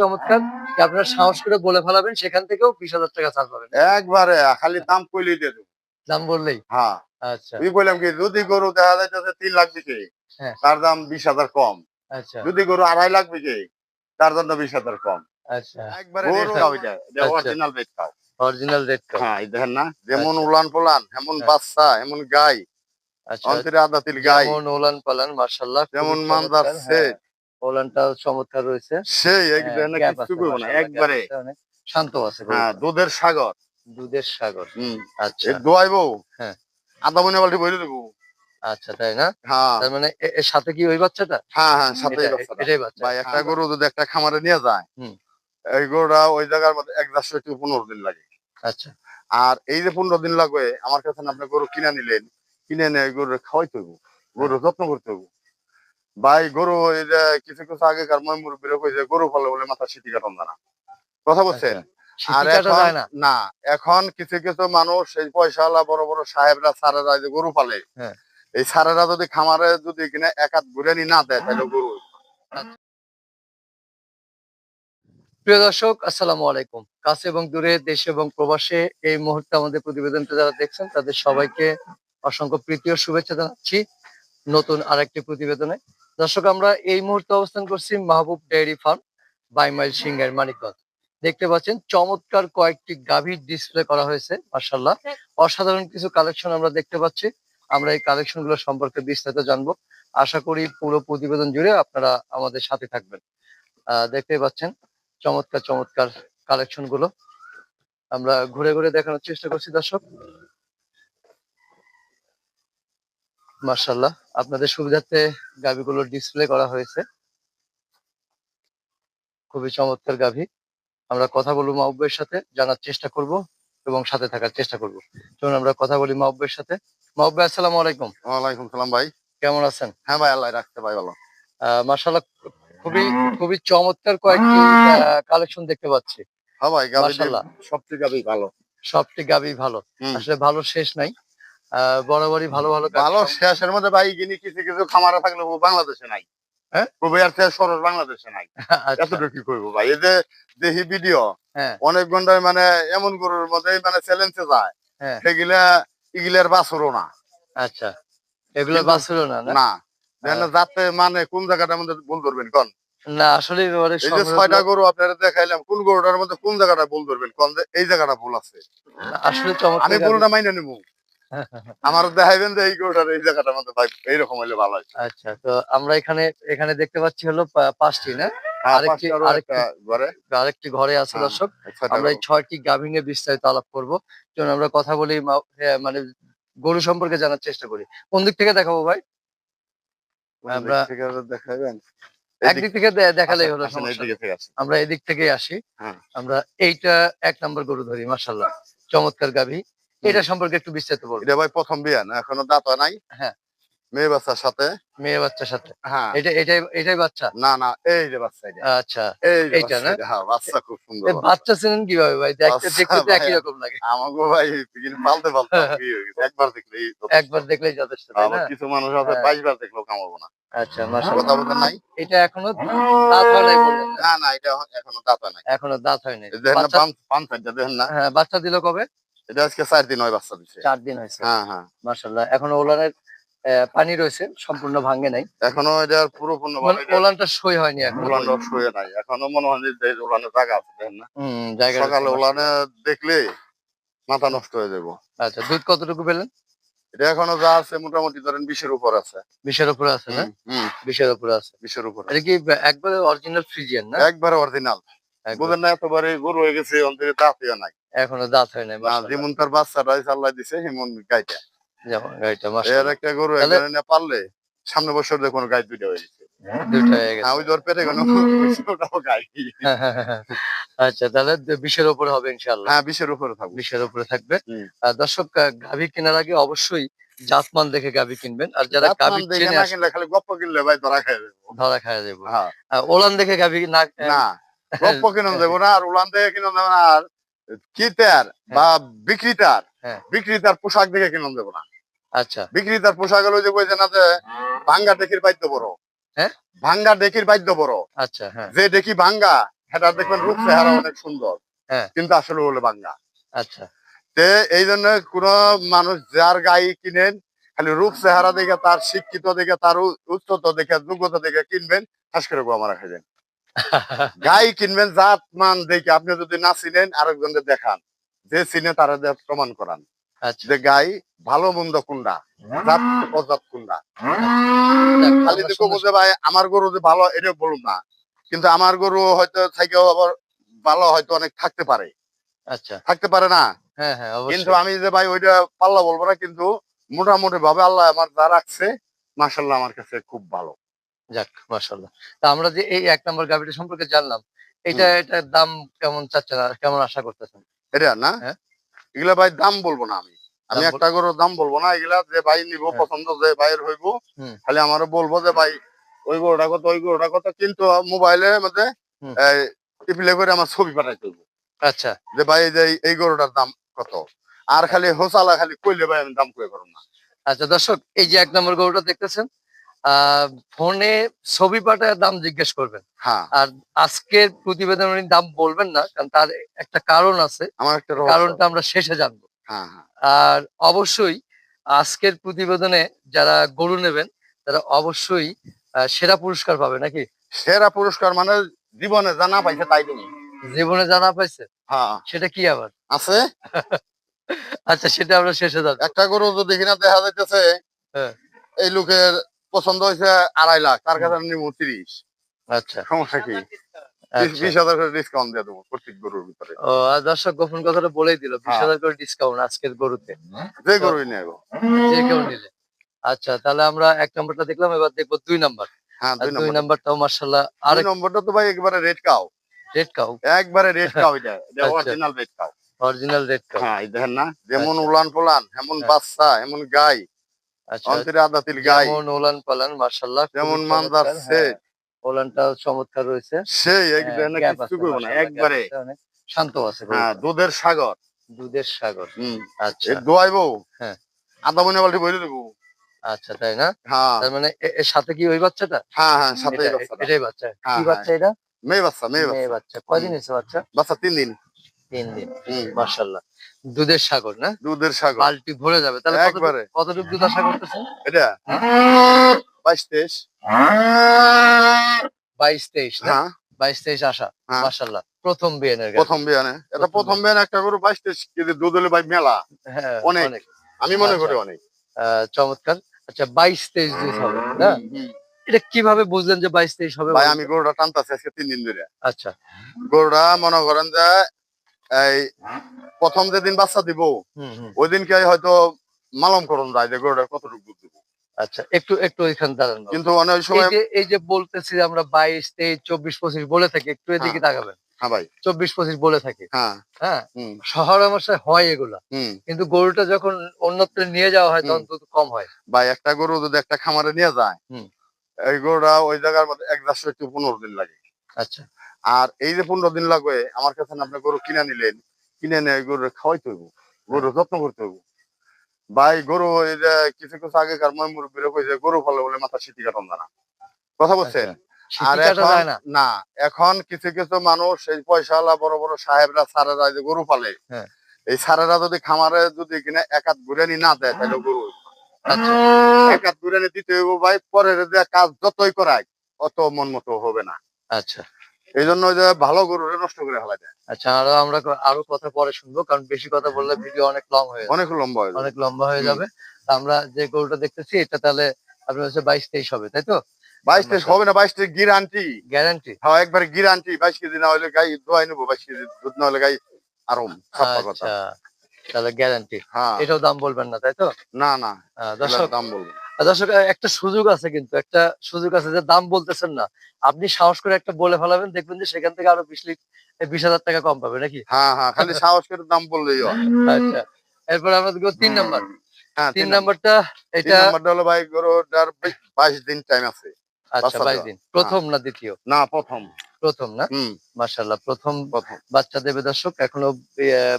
চমৎকার। যে আপনারা সাহস করে বলে ফেলাবেন সেখান থেকেও বিশ হাজার টাকা ছাড় পাবেন। একবারে খালি দাম কইলেই দিয়ে দেবো। দাম বললেই? হ্যাঁ। আচ্ছা। আমি বললাম কি যদি গরু দেখা যাইতেছে তিন লাখ বিকে হ্যাঁ। তার দাম বিশ হাজার কম। আচ্ছা। যদি গরু আড়াই লাখ বিকে তার জন্য বিশ হাজার কম। আচ্ছা। একবারে রেট খাও আচ্ছা। অরিজিনাল রেট খাও। অরিজিনাল রেড হ্যাঁ দেখেন না যেমন আচ্ছা। উলান পোলান এমন হ্যাঁ। বাচ্চা এমন গাই আচ্ছা। অন্তরে আদা তিল গাই। যেমন ওলান পালান মার্শাল্লাহ যেমন মানদার সেট চমৎকার রয়েছে। সেই একবারে। শান্ত আছে হ্যাঁ দুধের সাগর। দুধের সাগর। আচ্ছা। দোয়াইবো। হ্যাঁ। আদা মনে বালতি বইলে দেবো। আচ্ছা তাই না? হ্যাঁ। তার মানে এর সাথে কি ওই বাচ্চাটা? হ্যাঁ হ্যাঁ সাথে এটাই বাচ্চা। ভাই একটা গরু যদি একটা খামারে নিয়ে যায় হুম। এই গরুটা ওই জায়গার মধ্যে এক দেড়শো থেকে পনেরো দিন লাগে। আচ্ছা। আর এই যে পনেরো দিন লাগবে আমার কাছে আপনি গরু কিনে নিলেন কিনে নিয়ে গরু খাওয়াইতে হইব। গরু যত্ন করতে হইব। ভাই গরু যে কিছু কিছু আগেকার মই মুরব্বীরা কইছে গরু ফলে বলে মাথা সিটি কাটন জানা কথা বলছেন? আর এখন না? না এখন কিছু কিছু মানুষ এই পয়সাওয়ালা বড় বড় সাহেবরা সারেরা যে গরু পালে হ্যাঁ। এই সারেরা যদি খামারে যদি কিনে এক হাত ঘুরে নি না দেয় তাহলে গরু প্রিয় দর্শক আসসালামু আলাইকুম। কাছে এবং দূরে দেশে এবং প্রবাসে এই মুহূর্তে আমাদের প্রতিবেদনটা যারা দেখছেন তাদের সবাইকে অসংখ্য প্রীতি ও শুভেচ্ছা জানাচ্ছি। নতুন আরেকটি প্রতিবেদনে দর্শক, আমরা এই মুহূর্তে অবস্থান করছি মাহবুব ডেয়ারি ফার্ম বাইমাইল সিংহের মানিকগঞ্জ। দেখতে পাচ্ছেন, চমৎকার কয়েকটি গাভীর ডিসপ্লে করা হয়েছে মার্শাল্লাহ অসাধারণ কিছু কালেকশন আমরা দেখতে পাচ্ছি। আমরা এই কালেকশনগুলো সম্পর্কে বিস্তারিত জানব। আশা করি পুরো প্রতিবেদন জুড়ে আপনারা আমাদের সাথে থাকবেন। আহ, দেখতেই পাচ্ছেন, চমৎকার চমৎকার কালেকশনগুলো। আমরা ঘুরে ঘুরে দেখানোর চেষ্টা করছি, দর্শক। মার্শাল্লাহ আপনাদের সুবিধার্থে গাভীগুলো ডিসপ্লে করা হয়েছে। খুবই চমৎকার গাভী। আমরা কথা বলব মাহবুবের সাথে জানার চেষ্টা করব এবং সাথে থাকার চেষ্টা করব। চলুন আমরা কথা বলি মাহবুবের সাথে। মাহবুব আসসালামু আলাইকুম। ওয়ালাইকুম সালাম ভাই। কেমন আছেন? হ্যাঁ ভাই আল্লাহ রাখতে ভাই ভালো। মার্শাল্লাহ খুবই খুবই চমৎকার কয়েকটি কালেকশন দেখতে পাচ্ছি। হ্যাঁ ভাই গাবি মাশাআল্লাহ। সবচেয়ে গাবি ভালো। সবটি গাভী ভালো। আসলে ভালো শেষ নাই। বরাবরই ভালো ভালো ভালো শেষের মধ্যে ভাই গিনি কিছু কিছু খামারে থাকলে ও বাংলাদেশে নাই। হ্যাঁ? আর সরস বাংলাদেশে নাই। আচ্ছা, এতটুকু কি করব ভাই? এই যে দেখি ভিডিও হ্যাঁ। অনেক ঘন্টায় মানে এমন গরুর মধ্যে মানে চ্যালেঞ্জে যায়। হ্যাঁ। সেগুলা ইগিলের বাছরও না। আচ্ছা। এগুলো না না? যাতে মানে কোন জায়গাটার মধ্যে ভুল ধরবেন কোন? না আসলে এই যে ছয়টা গরু আপনারা দেখাইলাম কোন গরুটার মধ্যে কোন জায়গাটা ভুল ধরবেন কোন? যে এই জায়গাটা ভুল আছে। আসলে আমি। ভুলটা মাইনে নিব আমার দেখাইবেন যে এই গরুটার এই জায়গাটার মধ্যে এইরকম হইলে ভালো হয়। আচ্ছা তো আমরা এখানে এখানে দেখতে পাচ্ছি হলো পাঁচটি না? হ্যাঁ, আরেকটি- আরেকটি- ঘরে। আছে হ্যাঁ, দর্শক। আমরা এই। ছয়টি গাভী বিস্তারিত আলাপ করব। চলুন আমরা কথা বলি মানে গরু সম্পর্কে জানার চেষ্টা করি। কোন দিক থেকে দেখাবো ভাই? আমরা- একদিক থেকে দেখালেই হলো সমস্যা। নেই। এইদিকে থেকে আসেন। আমরা এদিক আসি। হ্যাঁ। আমরা এইটা এক নম্বর গরু ধরি মার্শাল্লাহ চমৎকার গাভী। এটা সম্পর্কে একটু বিস্তারিত বলব এটা ভাই প্রথম বিয়া না এখনও দাঁত নাই। হ্যাঁ। মেয়ে বাচ্চার সাথে। মেয়ে বাচ্চার সাথে। হ্যাঁ। এটা এটাই এটাই বাচ্চা? না না এই যে বাচ্চা এটা। আচ্ছা এইটা না? হ্যাঁ বাচ্চা খুব সুন্দর বাচ্চা। চিনেন কীভাবে ভাই? দেখতে দেখতে একই রকম লাগে। আমাকে ভাই কিন্তু পালতে পালতে হয়ে একবার দেখলেই একবার দেখলেই যথেষ্ট তাই আবার না? কিছু মানুষ আছে হ্যাঁ। বাইশ বার দেখলেও কামাবো না। আচ্ছা মাশাআল্লাহ। কথা বলতে নাই? এটা এখনও দাঁত হয় নাই বললেন না? না এটা এখনও দাঁত হয় নাই। এখনও দাঁত হয় নাই। দেখেন না পাঁচ পাঁচ দেখেন না। হ্যাঁ বাচ্চা দিল কবে? এটা আজকে চার দিন হয় বাচ্চা দিচ্ছে চার দিন হয়েছে। হ্যাঁ হ্যাঁ। মাশাআল্লাহ। এখনও ওলানের পানি রয়েছে সম্পূর্ণ ভাঙে নাই। এখনও এটার পুরোপূর্ণ মানে ওলানটা সই হয়নি এখন। উলানো শুয়ে নাই। এখনও মনে হয় যে উলানের জায়গা আছে দেখেন না? জায়গা সকালে উলানে দেখলে মাথা নষ্ট হয়ে যাব আচ্ছা দুধ কতটুকু পেলেন? এটা এখনও যা আছে মোটামুটি ধরেন বিশের উপর আছে। বিশের উপরে আছে না? বিশের উপরে আছে। বিশের উপর এটা কি একবারে অরিজিনাল ফ্রিজিয়ান না? একবারে অরিজিনাল। বুঝেন না এতবারে গরু হয়ে গেছে অন্তরে দাঁতিও নাই। এখনও দাঁত হয় নাই না যেমন তার বাচ্চাটা আল্লাহ দিছে হেমন গাইটা। যেমন গাড়িটা এর একটা গরু এখানে না পারলে সামনে বছর দেখুন গাই দুইটা হয়ে গেছে। দুটো হয়ে গেছে। হ্যাঁ ওই জ্বর পেটে কোনো ওটাও গাই। আচ্ছা তাহলে বিশের উপরে হবে ইনশাআল্লাহ। হ্যাঁ বিশের উপরে থাকবে। বিশের উপরে থাকবে। দর্শক গাভী কেনার আগে অবশ্যই জাতমান দেখে গাভী কিনবেন। আর যারা গাভী চেনে না কিনলে খালি গপ্প কিনলে ভাই ধরা খাই দেবো। ধরা খাওয়া যাবে হ্যাঁ। ওলান দেখে গাভী না না গপ্প কিনে দেবো না আর উলান দেখে কিনে দেবো না আর কিতার বা বিক্রেতার হ্যাঁ। বিক্রেতার পোশাক দেখে কিনে দেবো না। আচ্ছা। বিক্রেতার পোশাক হলো যে বলছে না যে ভাঙ্গা ডেকির বাদ্য বড়। হ্যাঁ? ভাঙ্গা ডেকির বাদ্য বড়। আচ্ছা হ্যাঁ। যে ডেকি ভাঙ্গা সেটা দেখবেন রূপ চেহারা অনেক সুন্দর। হ্যাঁ। কিন্তু আসলে হলো বাঙ্গা আচ্ছা। তে এই জন্য কোন মানুষ যার গাই কিনেন খালি রূপ চেহারা দেখে তার শিক্ষিত দেখে তার উচ্চতা দেখে যোগ্যতা দেখে কিনবেন ঠাস করে গোয়া মারা খাইবেন। গাই কিনবেন জাত মান দেখে। আপনি যদি না চিনেন আরেকজনকে দেখান। যে চিনে তারা প্রমাণ করান। আচ্ছা। যে গাই ভালো মন্দ কোনটা জাত অজাত কোনটা খালি দেখো সুন্দর- ভাই আমার গরু যে ভালো এটা বলুন না। কিন্তু আমার গরু হয়তো থেকেও আবার ভালো হয়তো অনেক থাকতে পারে। আচ্ছা। থাকতে পারে না? হ্যাঁ হ্যাঁ কিন্তু আমি যে ভাই ওইটা পাল্লা বলব না কিন্তু মোটামুটি ভাবে আল্লাহ আমার যা রাখছে মাসাল্লাহ আমার কাছে খুব ভালো। যাক মাশাআল্লাহ। তা আমরা যে এই এক নম্বর গাভিটা সম্পর্কে জানলাম এটা এটার দাম কেমন চাচ্ছেন আর কেমন আশা করতেছেন? এটা না? হ্যাঁ। এগুলা ভাই দাম বলব না আমি। আমি একটা গরুর দাম বলব না এগুলা যে ভাই নিব হ্যাঁ। পছন্দ যে ভাইয়ের হইব খালি আমারও বলব যে ভাই ওই গরুটা কত ওই গরুটা কত কিন্তু মোবাইলের মধ্যে। টিপলে করে আমার ছবি পাঠাই দেবো। আচ্ছা। যে ভাই এই যে এই গরুটার দাম কত? আর খালি হোসালা খালি কইলে ভাই আমি দাম কই পারব না। আচ্ছা দর্শক এই যে এক নম্বর গরুটা দেখতেছেন ফোনে ছবি পাঠায় দাম জিজ্ঞেস করবেন। হ্যাঁ। আর আজকের প্রতিবেদন উনি দাম বলবেন না কারণ তার একটা কারণ আছে। আমার একটা কারণটা আমরা শেষে জানব। হ্যাঁ হ্যাঁ। আর অবশ্যই আজকের প্রতিবেদনে যারা গরু নেবেন তারা অবশ্যই সেরা পুরস্কার পাবে নাকি? সেরা পুরস্কার মানে জীবনে জানা পাইছে তাই তুমি জীবনে জানা পাইছে? হ্যাঁ। সেটা কি আবার? আছে? আচ্ছা সেটা আমরা শেষে জানব। একটা গরু যদি কিনা দেখা যাইতেছে হ্যাঁ। এই লোকের পছন্দ হয়েছে আড়াই লাখ তার কাছে নিব তিরিশ। আচ্ছা। সমস্যা কি? বিশ- আচ্ছা। হাজার করে ডিসকাউন্ট দিয়ে দেবো প্রত্যেক গরুর ভিতরে। ও দর্শক গোপন কথাটা বলেই দিল বিশ হ্যাঁ। হাজার করে ডিসকাউন্ট আজকের গরুতে। যে গরুই নেব যে কেউ নিলে। আচ্ছা তাহলে আমরা এক নম্বরটা দেখলাম এবার দেখব দুই নাম্বার। হ্যাঁ দুই মার্শাল্লাহ আরেক নম্বরটা তো ভাই একবারে রেড কাউ রেড কাউ একবারে রেড কাউ এটা। এটা আচ্ছা। Original red cow original red cow হ্যাঁ দেখেন না যেমন আচ্ছা। উলান পোলান এমন হ্যাঁ। বাচ্চা এমন গাই আচ্ছা গাই। যেমন ওলান পালান মার্শাল্লাহ যেমন মানদার সেট ওলানটাও চমৎকার রয়েছে। সেই হ্যাঁ, কিছু না একবারে। শান্ত আছে হ্যাঁ দুধের সাগর। দুধের সাগর। আচ্ছা। দোয়াইবো হ্যাঁ। আধা মনে বালতি বইলে দেবো। আচ্ছা তাই না? হ্যাঁ। তার মানে এর সাথে কি ওই বাচ্চাটা? হ্যাঁ হ্যাঁ সাথে এটাই বাচ্চা। হ্যাঁ, কি হ্যাঁ। বাচ্চা এটা? মেয়ে বাচ্চা মেয়ে বাচ্চা। কয়দিন এসে বাচ্চা? বাচ্চা তিন দিন। তিন দিন। মার্শাল্লাহ দুধের সাগর না? দুধের সাগর। বালতি ভরে যাবে। তাহলে একবারে। কতটুকু দুধ আশা করতেছেন? এটা? বাইশ তেইশ। বাইশ তেইশ না? হ্যাঁ। বাইশ তেইশ আশা হ্যাঁ। প্রথম বিয়েনের। প্রথম বিয়ানে এটা প্রথম বিয়ানে একটা গরু বাইশ তেইশ কেজি দুধ হলে ভাই মেলা। হ্যাঁ অনেক। অনেক। আমি মনে আচ্ছা। করি অনেক। আহ, চমৎকার। আচ্ছা বাইশ তেইশ দুধ হবে না? এটা কীভাবে বুঝলেন যে বাইশ তেইশ হবে ভাই আমি গরুটা টানতাছি আজকে তিন দিন ধরে। আচ্ছা। গরুটা মনে করেন যে এই প্রথম যেদিন বাচ্চা দিব ওই দিনকে হয়তো মালম করুন যায় যে গরুটা কতটুকু দুধ দিব। আচ্ছা একটু একটু ওইখানে দাঁড়ান। কিন্তু অনেক এই সময় যে এই যে বলতেছি আমরা বাইশ তেইশ চব্বিশ পঁচিশ বলে থাকি একটু এদিকে তাকাবেন। হ্যাঁ ভাই। চব্বিশ পঁচিশ বলে থাকি। হ্যাঁ। হ্যাঁ? শহর আমাশায় হয় এগুলা। কিন্তু গরুটা যখন অন্যত্র নিয়ে যাওয়া হয় তখন। দুধ কম হয়। ভাই একটা গরু যদি একটা খামারে নিয়ে যায়। এই গরুটা ওই জায়গার মধ্যে এক দেড়শো একটু পনেরো দিন লাগে। আচ্ছা। আর এই যে পনেরো দিন লাগবে আমার কাছে আপনি গরু কিনে নিলেন কিনে নিয়ে গরু খাওয়াইতে হইব গরু যত্ন করতে হইব। ভাই গরু এই যে কিছু কিছু আগেকার মই মুরব্বীরা কইছে গরু ফলে বলে মাথা সিটি কাটন জানা কথা বলছেন? আর এখন না। এখন কিছু কিছু মানুষ এই পয়সাওয়ালা বড় বড় সাহেবরা সারেরা যে গরু পালে হ্যাঁ। এই সারেরা যদি খামারে যদি কিনে এক হাত ঘুরানি না দেয় তাহলে গরু। আচ্ছা এক হাত ঘুরানি দিতে হইব ভাই পরের যে কাজ যতই করায় অত মন মতো হবে না। আচ্ছা। এই জন্য ভালো গরুরে নষ্ট করে ফেলা যায়। আচ্ছা আরও আমরা আরও কথা পরে শুনব কারণ বেশি কথা বললে ভিডিও অনেক লং হয়ে অনেক লম্বা হয়ে অনেক লম্বা হয়ে যাবে। আমরা যে গরুটা দেখতেছি এটা তাহলে আপনার হচ্ছে বাইশ তেইশ হবে তাই তো? বাইশ তেইশ হবে না বাইশ তেইশ গিরান্টি গ্যারান্টি হ্যাঁ একবারে গিরান্টি বাইশ কেজি না হলে গাই দোয়াই নেব বাইশ কেজি দুধ না হলে গাই আরম কথা। আচ্ছা তাহলে গ্যারান্টি হ্যাঁ। এটাও দাম বলবেন না তাই তো? না না দর্শক দাম বলব আহ, দর্শক একটা সুযোগ আছে কিন্তু একটা সুযোগ আছে যে দাম বলতেছেন না। আপনি সাহস করে একটা বলে ফেলাবেন দেখবেন যে সেখান থেকে আরও বিশ বিশ হাজার টাকা কম পাবে নাকি? হ্যাঁ হ্যাঁ খালি সাহস করে দাম বললেই হয়। আচ্ছা এরপর আমরা দেখব তিন নাম্বার। হ্যাঁ তিন নাম্বারটা এটা নাম্বারটা হলো ভাই গরুটার বাইশ দিন টাইম আছে। আচ্ছা বাইশ দিন। প্রথম না দ্বিতীয়? না প্রথম। প্রথম না? প্রথম বাচ্চা দেবে দর্শক এখনও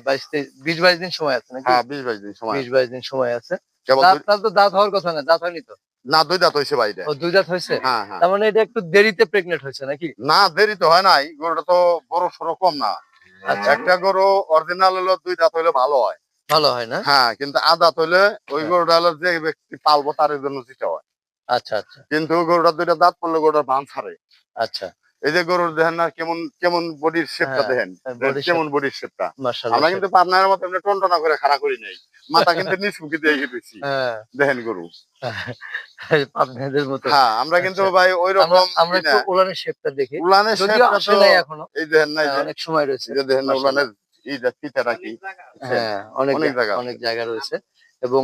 বাইশ বিশ বাইশ দিন সময় আছে নাকি? হ্যাঁ বিশ বাইশ দিন সময় বিশ বাইশ দিন সময় আছে। কেবল দাঁত তো দাঁত হওয়ার কথা না দাঁত হয়নি তো? না দুই দাঁত হয়েছে বাইরে ও দুই দাঁত হয়েছে হ্যাঁ হ্যাঁ। তার মানে এটা একটু দেরিতে প্রেগনেন্ট হয়েছে নাকি? না দেরি তো হয় নাই গরুটা তো বড় সড়ো কম না। আচ্ছা। একটা গরু অরিজিনাল হলো দুই দাঁত হইলে ভালো হয়। ভালো হয় না? হ্যাঁ কিন্তু হইলে ওই হ্যাঁ। গরুটা হলো যে ব্যক্তি পালবো তার জন্য দিতে হয়। আচ্ছা আচ্ছা। কিন্তু গরুটা দুইটা দাঁত পড়লে গরুটার বান ছাড়ে। আচ্ছা। এই যে গরুর দেখেন না কেমন কেমন বডির শেপটা হ্যাঁ, দেখেন? কেমন বডির শেপটা আমরা কিন্তু পাবনার মতো এমনি টনটনা করে খাড়া করি নাই। মাথা কিন্তু নিচ মুখি দিয়ে দিচ্ছি হ্যাঁ। দেখেন গরু। মতো। হ্যাঁ আমরা কিন্তু আচ্ছা। ভাই ওই আমরা রকম আমরা একটু উলানের শেপটা দেখি। উলানের শেপটা তো এখনও। এই দেখেন না হ্যাঁ, অনেক সময় রয়েছে। দেখেন না উলানের এই যে ফিতাটা কি হ্যাঁ অনেক জায়গা অনেক জায়গা রয়েছে। এবং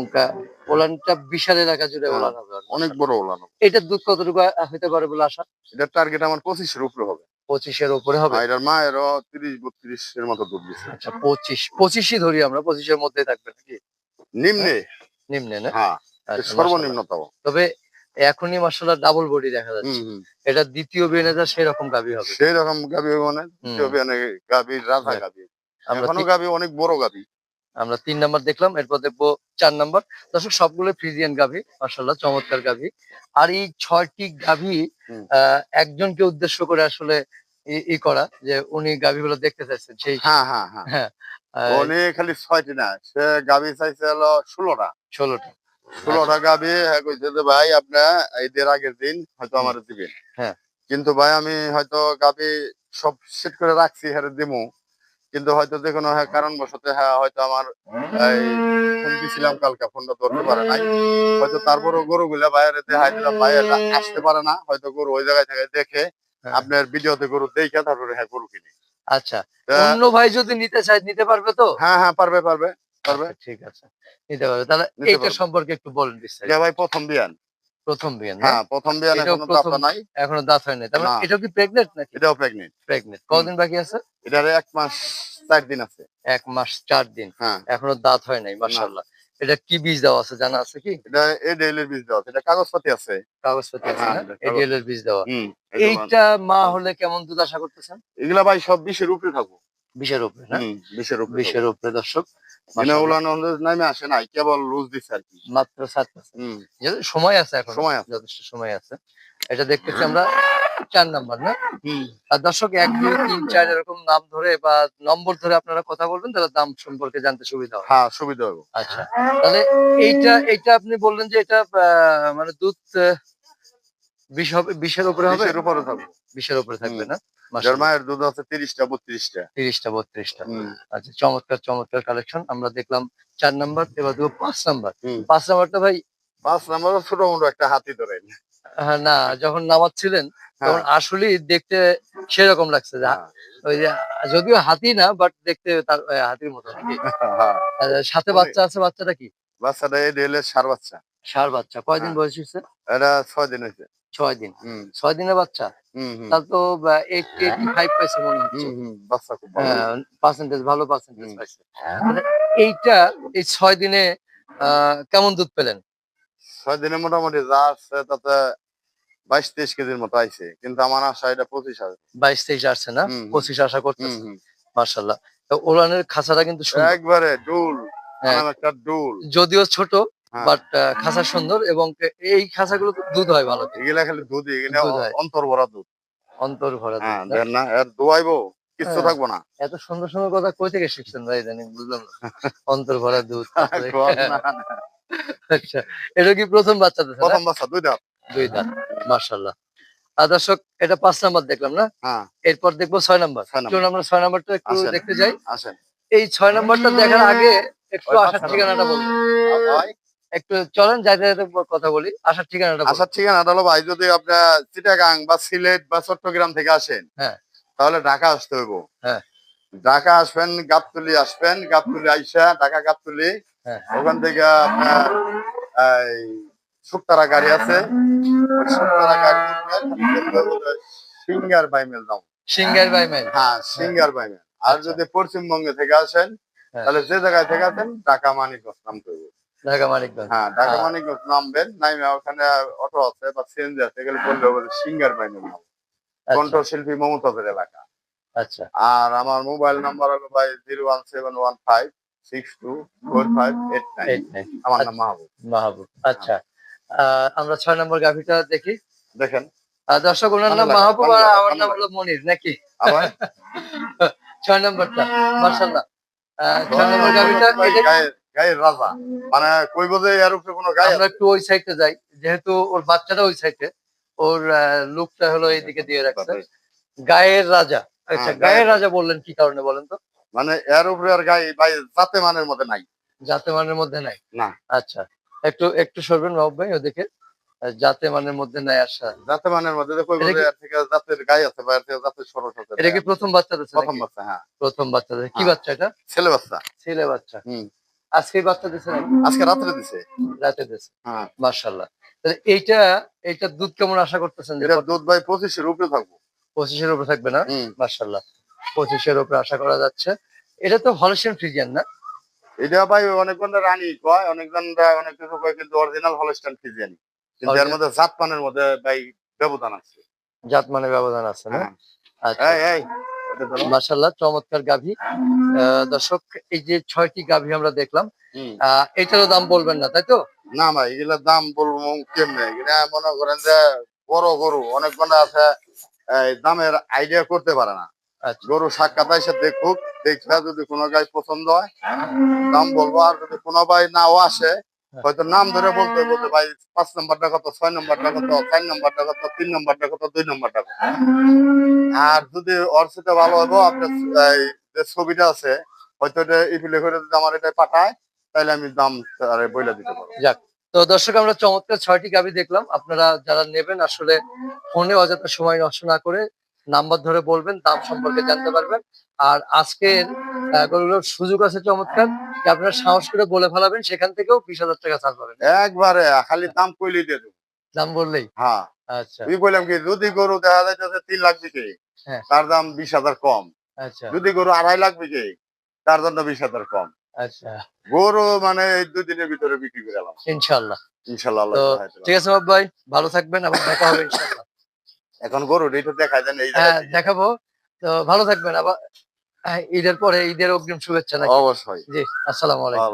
ওলানটা বিশাল এলাকা জুড়ে হ্যাঁ, ওলান হবে। অনেক বড় উলান এটার দুধ কতটুকু হতে পারে বলে আশা? এটার টার্গেট আমার পঁচিশের উপরে হবে। পঁচিশের উপরে হবে? এটার মায়েরও তিরিশ বত্রিশ এর মতো দুধ দিচ্ছে আচ্ছা পঁচিশ পঁচিশই ধরি আমরা পঁচিশের মধ্যে থাকবে নাকি? নিম্নে? নিম্নে না? হ্যাঁ আচ্ছা, সর্বনিম্ন তাও। তবে এখনই মাসাল্লাহ ডাবল বডি দেখা যাচ্ছে। এটা দ্বিতীয় বেনেজা সেই রকম গাবি হবে। সেই রকম গাবি মানে হুম। গাবি রাজা হ্যাঁ। গাবি এখনও গাবি অনেক বড় গাবি আমরা তিন নাম্বার দেখলাম এরপর দেখব চার নাম্বার। দর্শক সবগুলো ফ্রিজিয়ান গাভি মাসাল্লাহ চমৎকার গাভি। আর এই ছয়টি গাভি একজনকে উদ্দেশ্য করে আসলে ই- করা যে উনি গাভিগুলো দেখতে চাইছেন সেই হ্যাঁ হ্যাঁ হ্যাঁ। হ্যাঁ উনি খালি ছয়টি না সে গাবি চাইছে হলো ষোলোটা। ষোলোটা। ষোলোটা গাবি হ্যাঁ কইছে যে ভাই আপনি ঈদের আগের দিন হয়তো আমার দিবেন। হ্যাঁ। কিন্তু ভাই আমি হয়তো গাবি সব সেট করে রাখছি হ্যাঁ দিমু। কিন্তু হয়তো যে কোনো হ্যাঁ কারণবশত হ্যাঁ হয়তো আমার ফোন দিছিলাম কালকে ফোনটা ধরতে পারে নাই। হয়তো তারপরও গরু গুলা বাইরে দেখাই দিলাম বাইরে আসতে পারে না। হয়তো গরু ওই জায়গায় থেকে দেখে হ্যাঁ। আপনার ভিডিওতে গরু দেখে তারপরে হ্যাঁ গরু কিনে। আচ্ছা অন্য ভাই যদি নিতে চায় নিতে পারবে তো? হ্যাঁ হ্যাঁ পারবে পারবে পারবে। আচ্ছা, ঠিক আছে। নিতে পারবে। তাহলে এইটা সম্পর্কে একটু বলেন বিস্তারিত। ভাই প্রথম বিয়ান প্রথম বিয়ে না? হ্যাঁ প্রথম বিয়ান এখনও প্রথম- নাই। এখনও দাঁত হয় নাই। তার মানে না। এটাও কি প্রেগনেন্ট নাকি? এটাও প্রেগনেন্ট প্রেগনেন্ট কতদিন বাকি আছে? এটার এক মাস চার দিন আছে। এক মাস চার দিন। হ্যাঁ। এখনও দাঁত হয় নাই মাশাআল্লাহ। এটা কি বীজ দেওয়া আছে জানা আছে কি? এটা এডিএল এর বীজ দেওয়া আছে। এটা কাগজপাতি আছে। কাগজপত্র আছে হ্যাঁ, না? এটা এডিএল এর বীজ দেওয়া। এইটা মা হলে কেমন দুধ আশা করতেছেন? এগুলা ভাই সব বিশের উপরে থাকব। বিশের উপরে না? বিশের উপরে বিশের উপরে দর্শক। নামে আসে নাই কেবল লুজ দিচ্ছে আর কি। মাত্র সাত সময় আছে এখন? সময় আছে। যথেষ্ট সময় আছে। এটা দেখতেছি আমরা চার নাম্বার না? আর দর্শক এক দুই তিন চার এরকম নাম ধরে বা নম্বর ধরে আপনারা কথা বলবেন তাহলে দাম সম্পর্কে জানতে সুবিধা হবে। হ্যাঁ সুবিধা হবে। আচ্ছা। তাহলে এইটা এইটা আপনি বললেন যে এটা মানে দুধ বিশ হবে বিশের উপরে হবে? বিশের উপরে থাকব। বিশের উপরে থাকবে না? যার মায়ের দুধ আছে তিরিশটা বত্রিশটা। তিরিশটা বত্রিশটা। আচ্ছা চমৎকার চমৎকার কালেকশন আমরা দেখলাম চার নাম্বার এবার দেবো পাঁচ নাম্বার পাঁচ নাম্বারটা ভাই পাঁচ নাম্বার ছোট মোটো একটা হাতি না যখন নামাচ্ছিলেন তখন আসলেই দেখতে সেরকম লাগছে হ্যাঁ, ওই যে যদিও হাতি না বাট দেখতে তার হাতির মতো নাকি? হ্যাঁ। সাথে বাচ্চা আছে বাচ্চাটা কি? বাচ্চাটা এর সার বাচ্চা। সার বাচ্চা। কয়দিন হ্যাঁ। বয়স হয়েছে? এটা ছয় দিন হয়েছে। ছয় দিন হুম ছয় দিনের বাচ্চা। তার তো ফাইভ পাইছে মনে হচ্ছে। বাচ্চা ভালো। পার্সেন্টেজ ভালো পার্সেন্টেজ পাইছে। মানে এইটা এই ছয় দিনে কেমন দুধ পেলেন? ছয় দিনে মোটামুটি যা আসছে তাতে বাইশ তেইশ কেজির মতো আইছে। কিন্তু আমার আশা এটা পঁচিশ আছে বাইশ তেইশ আসছে না। পঁচিশ আশা করতেছে। হুম। মার্শাল্লাহ ওলানের খাঁচাটা কিন্তু একবারে ডুল। হ্যাঁ। একটা ডুল। যদিও ছোট হ্যাঁ। বাট খাঁচা সুন্দর এবং এই খাঁচাগুলো তো দুধ হয় ভালো এগুলা খালি দুধ এগুলা অন্তর ভরা দুধ। অন্তর ভরা দুধ। হ্যাঁ না? এর দোয়াইবো কিচ্ছু হ্যাঁ। থাকব না। এত সুন্দর সুন্দর কথা কই থেকে শিখছেন ভাই জানি বুঝলাম না। অন্তর ভরা দুধ। আচ্ছা এটা কি প্রথম বাচ্চা দিচ্ছে প্রথম বাচ্চা দুই দাঁত। দুই দাঁত দর্শক এটা পাঁচ নাম্বার দেখলাম না? হ্যাঁ। এরপর দেখব ছয় নাম্বার। চলুন আমরা ছয় নাম্বারটা একটু দেখতে যাই। আসেন। এই ছয় নাম্বারটা দেখার আগে একটু আসার ঠিকানাটা বলুন। একটু চলেন যাইতে যাইতে কথা বলি আসার ঠিকানাটা আসার ঠিকানাটা হলো ভাই যদি আপনার চিটাগাং বা সিলেট বা চট্টগ্রাম থেকে আসেন হ্যাঁ। তাহলে ঢাকা আসতে হইব হ্যাঁ। ঢাকা আসবেন গাবতলি আসবেন গাবতলি আইসা ঢাকা গাবতলি হ্যাঁ। ওখান থেকে আপনার শুক্তারা গাড়ি আছে শুক্তারা গাড়ি সিঙ্গার বাইমেল দাম সিঙ্গার বাই মাইল হ্যাঁ সিঙ্গার বাইমেল আর আচ্ছা। যদি পশ্চিমবঙ্গে থেকে আসেন হ্যাঁ। তাহলে যে জায়গায় থেকে আসেন ঢাকা মানিকগঞ্জ নামতে হবে ঢাকা মানিকগঞ্জ হ্যাঁ ঢাকা হ্যাঁ। মানিকগঞ্জ নামবেন নামে ওখানে অটো আছে বা সিএনজি আছে এগুলো বললে হবে সিঙ্গার আচ্ছা, মমতাজের এলাকা। আচ্ছা। আর আমার মোবাইল নাম্বার হলো ভাই zero one seven one five six two four five eight nine. আমার নাম মাহবুব। মাহবুব। আচ্ছা। আমরা ছয় নম্বর গাভিটা দেখি। দেখেন। দর্শক ওনার নাম মাহবুব আর আমার নাম। হলো মনির নাকি? ছয় নম্বরটা মার্শাল্লাহ ছয় নম্বর গাভিটা গায়ের রাজা। মানে কইব যে এর উপরে কোনো গায়ে আমরা একটু ওই সাইডে যাই। যেহেতু ওর বাচ্চাটা ওই সাইডে ওর লুকটা হলো এইদিকে দিয়ে রাখছে। গায়ের রাজা। আচ্ছা হ্যাঁ, গায়ের গায়ের রাজা বললেন কি কারণে বলেন তো? মানে এর উপরে আর গায়ে জাতে মানের মধ্যে নাই। জাতে মানের মধ্যে নাই? না। আচ্ছা একটু একটু সরবেন মাহবুব ভাই ওদিকে। জাতে মানের মধ্যে নাই আসা জাতে মানের মধ্যে এর থেকে জাতের গায়ে আছে বা থেকে জাতের সরস আছে এটা কি প্রথম বাচ্চা প্রথম বাচ্চা হ্যাঁ। প্রথম বাচ্চা কি হ্যাঁ। বাচ্চা এটা? ছেলে বাচ্চা। ছেলে বাচ্চা। হুম। আজকে বাচ্চা নাকি আজকে রাত্রে দিছে রাতে দিচ্ছে হ্যাঁ। মার্শাল্লাহ তাহলে এইটা এইটা দুধ কেমন আশা করতেছেন এটা দুধ ভাই পঁচিশের উপরে থাকব। পঁচিশের উপরে থাকবে না? মার্শাল্লাহ পঁচিশের উপরে আশা করা যাচ্ছে। এটা তো হলস্টেন ফ্রিজিয়ান না? এটা ভাই অনেকজন রানী কয় অনেকজন অনেক কিছু কয় কিন্তু অরিজিনাল হলস্টাইন ফিজিয়ানি কিন্তু এর মধ্যে জাত পানের মধ্যে ভাই ব্যবধান আছে। জাত মানে ব্যবধান আছে না? হ্যাঁ। আচ্ছা। মার্শাল্লাহ চমৎকার গাভী। দর্শক এই যে ছয়টি গাভী আমরা দেখলাম এটারও দাম বলবেন না তাই তো? না ভাই এগুলোর দাম বলব কেমনে? মনে করেন যে বড় গরু অনেক গন্ডা আছে দামের আইডিয়া করতে পারে না। আচ্ছা। গরু সাক্ষাৎ এসে দেখুক দেখলে যদি কোনো গাই পছন্দ হয় দাম বলব। আর যদি কোনো ভাই নাও আসে হয়তো নাম ধরে বলতে বলতে ভাই পাঁচ নম্বরটা কত ছয় নম্বরটা কত চার নম্বরটা কত তিন নম্বরটা কত দুই নম্বরটা কত। আর যদি ওর সাথে ভালো হব আপনার যে ছবিটা আছে হয়তো এটা ইপিলে করে যদি আমার এটা পাঠায় তাহলে আমি দাম আরে বইলা দিতে পারব। যাক তো দর্শক আমরা চমৎকার ছয়টি গাভী দেখলাম। আপনারা যারা নেবেন আসলে ফোনে অযথা সময় নষ্ট না করে নাম্বার ধরে বলবেন দাম সম্পর্কে জানতে পারবেন। আর আজকের গরুগুলোর সুযোগ আছে চমৎকার। যে আপনারা সাহস করে বলে ফেলাবেন সেখান থেকেও বিশ হাজার টাকা ছাড় পাবেন। একবারে খালি দাম কইলেই দিয়ে দেবো। দাম বললেই? হ্যাঁ। আচ্ছা। আমি বললাম কি যদি গরু দেখা যাইতেছে তিন লাখ বিকে হ্যাঁ। তার দাম বিশ হাজার কম। যদি গরু আড়াই লাখ বিকে তার জন্য বিশ হাজার কম। আচ্ছা। গরু মানে দুদিনের ভিতরে বিক্রি করে গেলাম ইনশাল্লাহ। ইনশাল্লাহ। ঠিক আছে ভাই ভালো থাকবেন আবার দেখা হবে ইনশাল্লাহ। এখন গরু এটা দেখায় দেন এই হ্যাঁ দেখাবো। তো ভালো থাকবেন আবার হ্যাঁ, ঈদের পরে ঈদের অগ্রিম শুভেচ্ছা অবশ্যই। জি আসসালামু আলাইকুম।